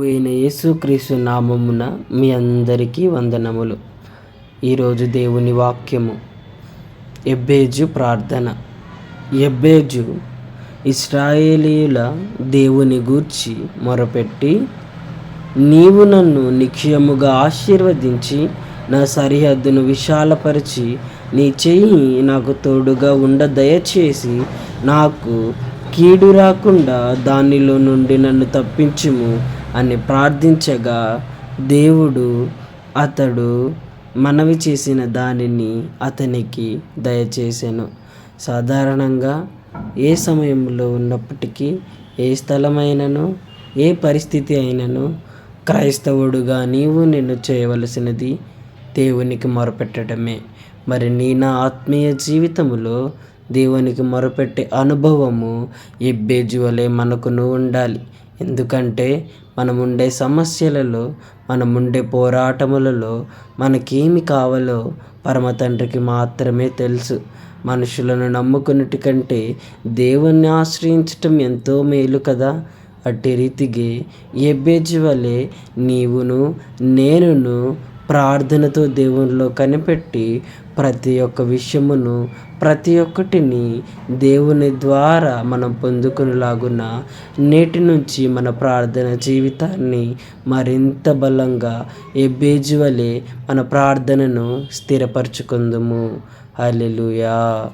అయిన యేసుక్రీస్తు నామమున మీ అందరికీ వందనములు. ఈరోజు దేవుని వాక్యము. ఎబ్బేజు ప్రార్థన. ఎబ్బేజు ఇస్రాయేలీల దేవుని గూర్చి మొరపెట్టి నీవు నన్ను నిక్షయముగా ఆశీర్వదించి నా సరిహద్దును విశాలపరిచి నీ చెయ్యి నాకు తోడుగా ఉండ దయచేసి నాకు కీడు రాకుండా దానిలో నుండి నన్ను తప్పించుము. అని ప్రార్థించగా దేవుడు అతడు మనవి చేసిన దానిని అతనికి దయచేసాను. సాధారణంగా ఏ సమయంలో ఉన్నప్పటికీ ఏ స్థలమైనను ఏ పరిస్థితి అయినను క్రైస్తవుడుగా నీవు నిన్ను చేయవలసినది దేవునికి మొరపెట్టడమే. మరి నీ నా ఆత్మీయ జీవితంలో దేవునికి మొరపెట్టే అనుభవము ఎబ్బేజు వలె మనకును ఉండాలి. ఎందుకంటే మనముండే సమస్యలలో మనముండే పోరాటములలో మనకేమి కావాలో పరమ తండ్రికి మాత్రమే తెలుసు. మనుషులను నమ్ముకున్నటి కంటే దేవుణ్ణి ఆశ్రయించటం ఎంతో మేలు కదా. అట్టి రీతికి ఎబ్బేజు వలె నీవును నేనును ప్రార్థనతో దేవునిలో కనిపెట్టి ప్రతి ఒక్క విషయమును ప్రతి ఒక్కటిని దేవుని ద్వారా మనం పొందుకునేలాగున నేటి నుంచి మన ప్రార్థన జీవితాన్ని మరింత బలంగా ఎబ్బేజువలే మన ప్రార్థనను స్థిరపరచుకుందుము. అల్లెలుయా